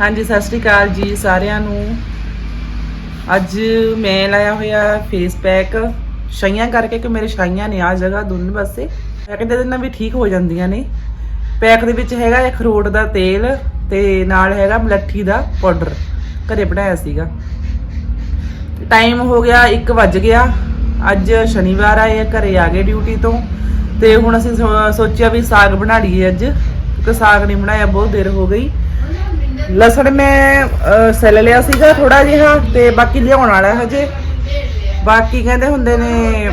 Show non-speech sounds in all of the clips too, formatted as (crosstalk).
ਹਾਂਜੀ, ਸਤਿ ਸ਼੍ਰੀ ਅਕਾਲ ਜੀ ਸਾਰਿਆਂ ਨੂੰ। ਅੱਜ ਮੈਂ ਲਾਇਆ ਹੋਇਆ ਫੇਸ ਪੈਕ ਛਾਈਆਂ ਕਰਕੇ ਕਿ ਮੇਰੇ ਛਾਈਆਂ ਨੇ ਆ ਜਗ੍ਹਾ ਦੋਨੇ ਪਾਸੇ। ਪੈਕ ਦੇ ਦਿਨਾਂ ਵੀ ਠੀਕ ਹੋ ਜਾਂਦੀਆਂ ਨੇ। ਪੈਕ ਦੇ ਵਿੱਚ ਹੈਗਾ ਅਖਰੋਟ ਦਾ ਤੇਲ ਤੇ ਨਾਲ ਹੈਗਾ ਮਲੱਠੀ ਦਾ ਪਾਊਡਰ ਘਰੇ ਬਣਾਇਆ ਸੀਗਾ। ਟਾਈਮ ਹੋ ਗਿਆ 1 ਵੱਜ ਗਿਆ। ਅੱਜ ਸ਼ਨੀਵਾਰ ਆਏ ਆ ਘਰੇ ਆ ਗਏ ਡਿਊਟੀ ਤੋਂ। ਤੇ ਹੁਣ ਅਸੀਂ ਸੋ- ਸੋਚਿਆ ਵੀ ਸਾਗ ਬਣਾ ਲਈਏ ਅੱਜ। ਕਿਉਂਕਿ ਸਾਗ ਨਹੀਂ ਬਣਾਇਆ, ਬਹੁਤ ਦੇਰ ਹੋ ਗਈ। ਲਸਣ ਮੈਂ ਸੈਲ ਲਿਆ ਸੀਗਾ ਥੋੜਾ ਜਿਹਾ ਤੇ ਬਾਕੀ ਲਿਆਉਣ ਵਾਲਾ ਹਜੇ। ਬਾਕੀ ਕਹਿੰਦੇ ਹੁੰਦੇ ਨੇ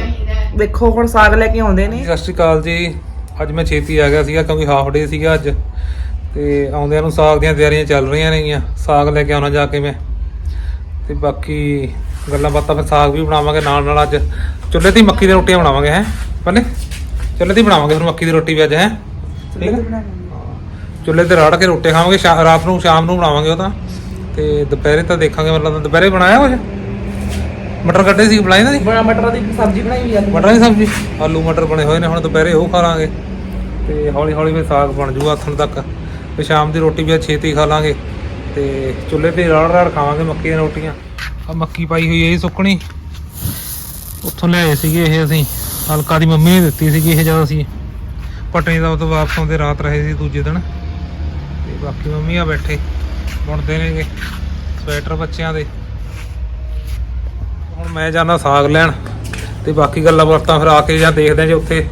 ਦੇਖੋ ਹੁਣ ਸਾਗ ਲੈ ਕੇ ਆਉਂਦੇ ਨੇ। ਸਤਿ ਸ਼੍ਰੀ ਅਕਾਲ ਜੀ। ਅੱਜ ਮੈਂ ਛੇਤੀ ਆ ਗਿਆ ਸੀਗਾ ਕਿਉਂਕਿ ਹਾਫ ਡੇ ਸੀਗਾ ਅੱਜ। ਤੇ ਆਉਂਦਿਆਂ ਨੂੰ ਸਾਗ ਦੀਆਂ ਤਿਆਰੀਆਂ ਚੱਲ ਰਹੀਆਂ ਨੇਗੀਆਂ। ਸਾਗ ਲੈ ਕੇ ਆਉਣਾ ਜਾ ਕੇ ਮੈਂ। ਤੇ ਬਾਕੀ ਗੱਲਾਂ ਬਾਤਾਂ ਫਿਰ ਸਾਗ ਵੀ ਬਣਾਵਾਂਗੇ ਨਾਲ ਨਾਲ ਅੱਜ। ਚੁੱਲ੍ਹੇ ਹੀ ਮੱਕੀ ਦੀ ਰੋਟੀਆਂ ਬਣਾਵਾਂਗੇ ਹੈ? ਪਹਿਲੇ? ਚੁੱਲ੍ਹੇ ਹੀ ਬਣਾਵਾਂਗੇ ਫਿਰ ਮੱਕੀ ਦੀ ਰੋਟੀ ਵੀ ਅੱਜ ਹੈ? ਠੀਕ ਹੈ ਚੁੱਲ੍ਹੇ ਤੇ ਰਾੜ ਕੇ ਰੋਟੀ ਖਾਵਾਂਗੇ ਸ਼ਾ- ਰਾਤ ਨੂੰ ਸ਼ਾਮ ਨੂੰ ਬਣਾਵਾਂਗੇ ਉਹ ਤਾਂ। ਤੇ ਦੁਪਹਿਰੇ ਤਾਂ ਦੇਖਾਂਗੇ ਮਤਲਬ ਦੁਪਹਿਰੇ ਬਣਾਇਆ ਕੁਝ ਮਟਰ ਕੱਢੇ ਸੀ ਬਣਾਏ ਨਾ ਜੀ ਬੜਾ ਮਟਰ ਦੀ ਸਬਜ਼ੀ ਬਣਾਈ ਹੋਈ ਆ। ਮਟਰਾਂ ਦੀ ਸਬਜ਼ੀ? ਆਲੂ ਮਟਰ ਬਣੇ ਹੋਏ ਨੇ ਹੁਣ ਦੁਪਹਿਰੇ ਉਹ ਖਾ ਲਾਂਗੇ। ਤੇ ਹੌਲੀ ਹੌਲੀ ਫਿਰ ਸਾਗ ਬਣ ਜੂਗਾ ਹੱਥਣ ਤੱਕ। ਤੇ ਸ਼ਾਮ ਦੀ ਰੋਟੀ ਵੀ ਅੱਜ ਛੇਤੀ ਖਾ ਲਾਂਗੇ। ਤੇ ਚੁੱਲ੍ਹੇ ਤੇ ਰਾੜ ਰਾੜ ਖਾਵਾਂਗੇ ਮੱਕੀ ਦੀਆਂ ਰੋਟੀਆਂ। ਆ ਮੱਕੀ ਪਾਈ ਹੋਈ ਹੈ ਇਹ ਸੁੱਕਣੀ। ਉੱਥੋਂ ਲਿਆਏ ਸੀਗੇ ਇਹ ਅਸੀਂ। ਹਲਕਾ ਦੀ ਮੰਮੀ ਨੇ ਦਿੱਤੀ ਸੀਗੀ ਇਹ ਜਦੋਂ ਅਸੀਂ। ਪਟਨੇ ਦਾ ਤੋਂ ਵਾਪਸ ਆਉਂਦੇ ਰਾਤ ਰਹੇ ਸੀ ਦੂਜੇ ਦਿਨ। ਤੇ ਬਾਕੀ ਮੰਮੀ ਆ ਬੈਠੇ। ਬੁਣਦੇ ਨੇਗੇ ਸਵੈਟਰ ਬੱਚਿਆਂ ਦੇ। ਹੁਣ ਮੈਂ ਜਾਣਾ ਸਾਗ ਲੈਣ ਤੇ ਬਾਕੀ ਗੱਲਾਂ ਬਾਤਾਂ ਫਿਰ ਆ ਕੇ ਜਾਂ ਦੇਖਦੇ ਜੇ ਉੱਥੇ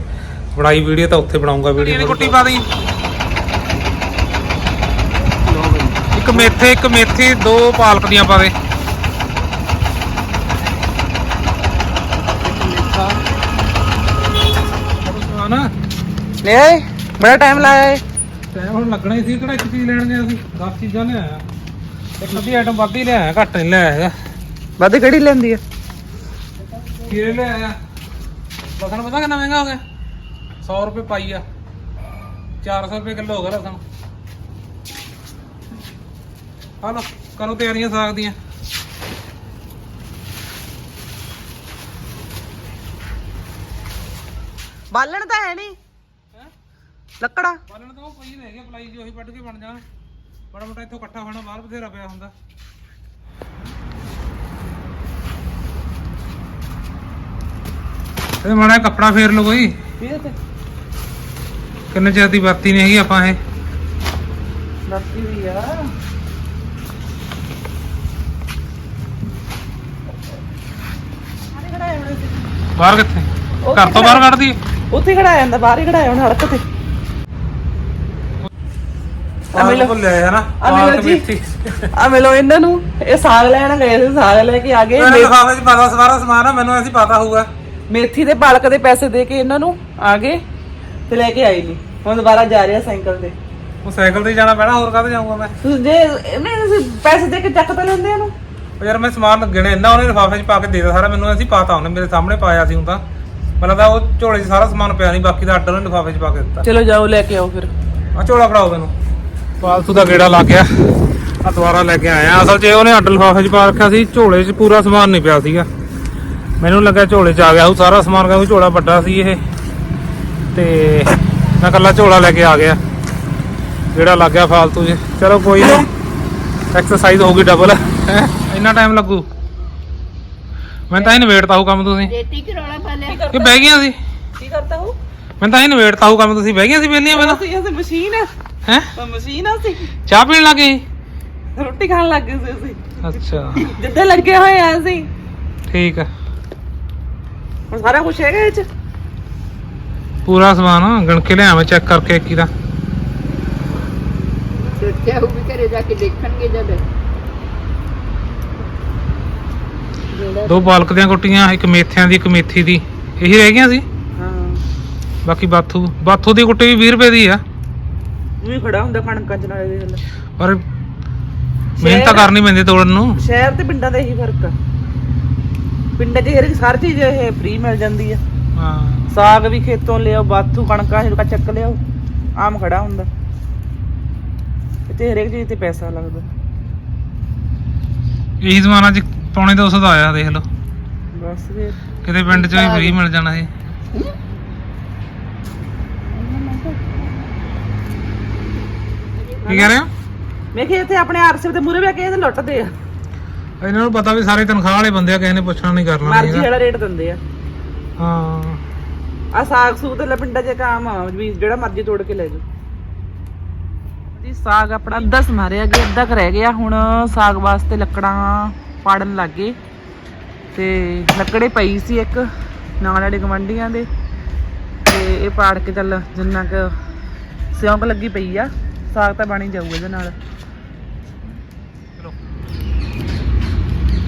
ਬਣਾਈ ਵੀਡੀਓ ਤਾਂ ਉੱਥੇ ਬਣਾਉਂਗਾ ਵੀਡੀਓ। ਦੀ ਕੁੱਟੀ ਪਾ ਦੀ ਇੱਕ ਮੇਥੇ ਇੱਕ ਮੇਥੀ ਦੋ ਪਾਲਕ ਦੀਆਂ ਪਾ ਦੇ। ਨਾ। ਆਏ ਬੜਾ ਟਾਈਮ ਲਾਇਆ ਏ। ਟਾਈਮ ਹੁਣ ਲੱਗਣਾ ਹੀ ਸੀ ਕਿਹੜਾ ਇੱਕ ਚੀਜ਼ ਲੈਣ ਗਿਆ ਸੀ 10 ਚੀਜ਼ਾਂ ਲਿਆਇਆ। ਇੱਕ ਅੱਧੀ ਆਈਟਮ ਵੱਧ ਹੀ ਲਿਆਇਆ ਘੱਟ ਨਹੀਂ ਲਿਆਇਆ ਹੈਗਾ ਵੱਧ ਕਿਹੜੀ ਲੈਂਦੀ ਆ? ਖੀਰੇ ਲਿਆਇਆ? ਲਸਣ ਪਤਾ ਕਿੰਨਾ ਮਹਿੰਗਾ ਹੋ ਗਿਆ? 100 ਰੁਪਏ ਪਾਈ ਆ। 400 ਰੁਪਏ ਕਿਲੋ ਹੋ ਗਿਆ ਲਸਣ। ਆ ਲੋ ਕਰੋ ਤਿਆਰੀਆਂ ਸਾਗ ਦੀਆਂ। ਬਾਲਣ ਤਾਂ ਹੈ ਨਹੀਂ ਲੱਕੜਾ? ਬਾਲਣ ਤਾਂ ਉਹ ਪਈ ਰਹਿ ਗਿਆ ਪਲਾਈ ਜੀ ਉਹੀ ਵੱਢ ਕੇ ਬਣ ਜਾਣ। ਬੜਾ ਮੋਟਾ ਇੱਥੋਂ ਇਕੱਠਾ ਹੋਣਾ ਬਾਹਰ ਬਥੇਰਾ ਪਿਆ ਹੁੰਦਾ। ਇਹ ਮਾੜਾ ਕੱਪੜਾ ਫੇਰ ਲਓ ਕੋਈ ਇਹ ਤੇ। ਕਿੰਨੇ ਚਿਰ ਦੀ ਵਰਤੀ ਨਹੀਂ ਹੈਗੀ ਆਪਾਂ ਇਹ? ਲੱਤੀ ਵੀ ਆ। ਬਾਹਰ ਕਿੱਥੇ? ਘਰ ਤੋਂ ਬਾਹਰ ਕੱਢਦੀ ਉੱਥੇ ਖੜਾ ਜਾਂਦਾ ਬਾਹਰ ਹੀ ਖੜਾ ਹੁਣ ਹੜਕ ਤੇ। ਆ ਮਿਲੋ। ਭੁੱਲਿਆ ਹੈ ਨਾ ਆ ਮਿਲੋ ਜੀ। ਆ ਮਿਲੋ ਇਹਨਾਂ ਨੂੰ ਇਹ ਸਾਗ ਲੈਣ ਗਏ ਸੀ ਸਾਗ ਲੈ ਕੇ ਆ ਗਏ। ਮੇਰੇ ਮੇ- ਲਿਫਾਫੇ 'ਚ ਪਾਦਾ ਸਵਾਰਾ ਸਮਾਨ ਆ ਮੈਨੂੰ ਐਸੀ ਪਤਾ ਹੋਊਗਾ। ਮੇਥੀ ਦੇ ਪਾਲਕ ਦੇ ਪੈਸੇ ਦੇ ਕੇ ਇਹਨਾਂ ਨੂੰ ਆ ਗਏ ਤੇ ਲੈ ਕੇ ਆਈ ਨਹੀਂ ਹੁਣ ਦੁਬਾਰਾ ਜਾ ਰਿਹਾ ਸਾਈਕਲ ਤੇ। ਉਹ ਸਾਈਕਲ ਤੇ ਜਾਣਾ ਪੈਣਾ ਹੋਰ ਕਾਹਤੇ ਜਾਊਂਗਾ ਮੈਂ? ਜੇ ਇਹਨੇ ਪੈਸੇ ਦੇ ਕੇ ਚੱਕ ਤਾਂ ਲੈਂਦੇ ਇਹਨੂੰ। ਉਹ ਯਾਰ ਮੈਂ ਸਮਾਨ ਗਿਣੇ ਇੰਨਾ ਉਹਨੇ ਲਿਫਾਫੇ 'ਚ ਪਾ ਕੇ ਦੇ ਦਿੱਤਾ ਸਾਰਾ ਮੈਨੂੰ ਐਸੀ ਪਤਾ ਉਹਨੇ ਮੇਰੇ ਸਾਹਮਣੇ ਪਾਇਆ ਸੀ ਤਾਂ। ਮੈਨੂੰ ਤਾਂ ਉਹ ਝੋਲੇ 'ਚ ਸਾਰਾ ਸਮਾਨ ਪਿਆ ਨਹੀਂ ਬਾਕੀ ਦਾ ਉਹਨੇ ਲਿਫਾਫੇ 'ਚ ਪਾ ਕੇ ਦਿੱਤਾ। ਚਲੋ ਜਾਓ ਲੈ ਕੇ ਆਓ ਫਿਰ। ਆ ਝੋਲਾ ਫੜਾਓ ਮੈਨੂੰ। ਫਾਲਤੂ ਦਾ ਗੇੜਾ ਲਾ ਗਿਆ। ਆ ਦੁਬਾਰਾ ਲੈ ਕੇ ਆਇਆ। ਅਸਲ 'ਚ ਇਹ ਉਹਨੇ ਅੱਡ ਲਿਫਾਫੇ 'ਚ ਪਾ ਰੱਖਿਆ ਸੀ। ਝੋਲੇ 'ਚ ਪੂਰਾ ਸਮਾਨ ਨਹੀਂ ਪਿਆ ਸੀਗਾ। ਮੈਨੂੰ ਲੱਗਾ ਝੋਲੇ 'ਚ ਆ ਗਿਆ। ਉਹ ਸਾਰਾ ਸਮਾਨ ਕਿਉਂਕਿ ਝੋਲਾ ਵੱਡਾ ਸੀ ਇਹ। ਤੇ ਮੈਂ ਕੱਲਾ ਝੋਲਾ ਲੈ ਕੇ ਆ ਗਿਆ। ਜਿਹੜਾ ਲੱਗ ਗਿਆ ਫਾਲਤੂ 'ਚ। ਚਲੋ ਕੋਈ ਨਹੀਂ। ਐਕਸਰਸਾਈਜ਼ ਹੋਊਗੀ ਡਬਲ ਇੰਨਾ ਟਾਈਮ ਲੱਗੂ? ਮੈਂ ਤਾਂ ਇਹ ਨਵੇੜਤਾ ਹੋ ਕੰਮ ਤੁਸੀਂ। ਰੇਤੀ ਕੀ ਰੌਲਾ ਪਾ ਲਿਆ? ਇਹ ਬਹਿ ਗਈਆਂ ਸੀ। ਕੀ ਕਰਤਾ ਹੋ ਮੈਂ ਤਾਂ ਇਹ ਨਵੇੜਤਾ ਹੋ ਕੰਮ ਤੁਸੀਂ। ਬਹਿ ਗਈਆਂ ਸੀ ਵੇਲੀਆਂ ਪਹਿਲਾਂ? ਅਸੀਂ ਅਸੀਂ ਮਸ਼ੀਨ ਆ। ਹੈ? ਉਹ ਮਸ਼ੀਨ ਆ ਸੀ। ਚਾਹ ਪੀਣ ਲੱਗੇ ਰੋਟੀ ਖਾਣ ਲੱਗ ਗਏ ਸੀ ਅਸੀਂ। ਅੱਛਾ। ਜਿੱਦਾਂ ਲੱਗੇ ਹੋਏ ਆ ਅਸੀਂ। ਠੀਕ ਆ। ਹੁਣ ਸਾਰਾ ਕੁਝ ਹੈਗਾ ਇਹ ਚ? ਪੂਰਾ ਸਮਾਨ ਗਣ ਕੇ ਲਿਆ ਮੈਂ ਚੈੱਕ ਕਰਕੇ ਕੀ ਦਾ। ਸੋਚਿਆ ਉਹ ਵੀ ਘਰੇ ਜਾ ਕੇ ਦੇਖਣਗੇ ਜਦ। ਜਿਹੜਾ ਦੋ ਪਾਲਕ ਦੀਆਂ ਗੁੱਟੀਆਂ ਇੱਕ ਮੇਥਿਆਂ ਦੀ ਇੱਕ ਮੇਥੀ ਦੀ। ਇਹੀ ਰਹਿ ਗਈਆਂ ਸੀ? ਹਾਂ। ਬਾਕੀ ਬਾਥੂ ਬਾਥੂ ਦੀ ਗੁੱਟੀ ਵੀ 20 ਰੁਪਏ ਦੀ ਆ। ਵੀ ਖੜਾ ਹੁੰਦਾ ਕਣਕਾਂ ਚ ਨਾਲੇ ਦੇ ਨਾਲ ਪਰ ਮਿਹਨਤ ਤਾਂ ਕਰਨੀ ਪੈਂਦੀ ਤੋੜਨ ਨੂੰ। ਸ਼ਹਿਰ ਤੇ ਪਿੰਡਾਂ ਦਾ ਇਹੀ ਫ਼ਰਕ ਆ। ਪਿੰਡਾਂ 'ਚ ਹਰ ਇੱਕ ਹਰ ਚੀਜ਼ ਇਹ ਫ੍ਰੀ ਮਿਲ ਜਾਂਦੀ ਆ। ਹਾਂ। ਸਾਗ ਵੀ ਖੇਤੋਂ ਲਿਆਓ ਬਾਥੂ ਕਣਕਾਂ ਹਿਲਕਾ ਚੱਕ ਲਿਆਓ ਆਮ ਖੜਾ ਹੁੰਦਾ। ਤੇ ਹਰੇਕ ਚੀਜ਼ ਤੇ ਪੈਸਾ ਲੱਗਦਾ। ਇਹੀ ਸਮਾਨ ਅੱਜ ਪੌਣੇ 200 ਦਾ ਆਇਆ ਦੇਖ ਲਓ। ਬਸ ਫਿਰ। ਕਿਤੇ ਪਿੰਡ 'ਚ ਵੀ ਫ੍ਰੀ ਮਿਲ ਜਾਣਾ ਸੀ। ਕੀ ਕਹਿ ਰਹੇ ਹੋ? ਮੈਂ ਕਿਹਾ ਇੱਥੇ ਆਪਣੇ ਆਰਸੇ ਤੇ ਮੂਰੇ ਬੈ ਕੇ ਇਹਦੇ ਲੁੱਟਦੇ ਆ। ਇਹਨਾਂ ਨੂੰ ਪਤਾ ਵੀ ਸਾਰੇ ਤਨਖਾਹ ਵਾਲੇ ਬੰਦੇ ਆ ਕਿਸੇ ਨੇ ਪੁੱਛਣਾ ਨਹੀਂ ਕਰਨਾ ਮਰਜ਼ੀ ਵਾਲਾ ਰੇਟ ਦਿੰਦੇ ਆ। ਹਾਂ। ਆ ਸਾਗ ਸੂਗ ਤੇ ਪਿੰਡਾਂ 'ਚ ਕਾਮ ਆ ਵੀ ਜਿਹੜਾ ਮਰਜ਼ੀ ਤੋੜ ਕੇ ਲੈ ਜਾਓ। ਜੀ ਸਾਗ ਆਪਣਾ ਅੱਧਾ ਸਮਾਰਿਆ ਗਿਆ ਅੱਧਾ ਕੁ ਰਹਿ ਗਿਆ। ਹੁਣ ਸਾਗ ਵਾਸਤੇ ਲੱਕੜਾਂ ਪਾੜਨ ਲੱਗੇ ਤੇ ਲੱਕੜੇ ਪਈ ਸੀ ਇੱਕ ਨਾਲ ਵਾਲੇ ਗਵੰਡੀਆਂ ਦੇ। ਤੇ ਇਹ ਪਾੜ ਕੇ ਚੱਲ ਜਿੰਨਾ ਕੁ ਸਿਉਂਕ ਲੱਗੀ ਪਈ ਆ। ਸਾਗ ਤਾਂ ਬਣ ਹੀ ਜਾਊਗਾ ਇਹਦੇ ਨਾਲ।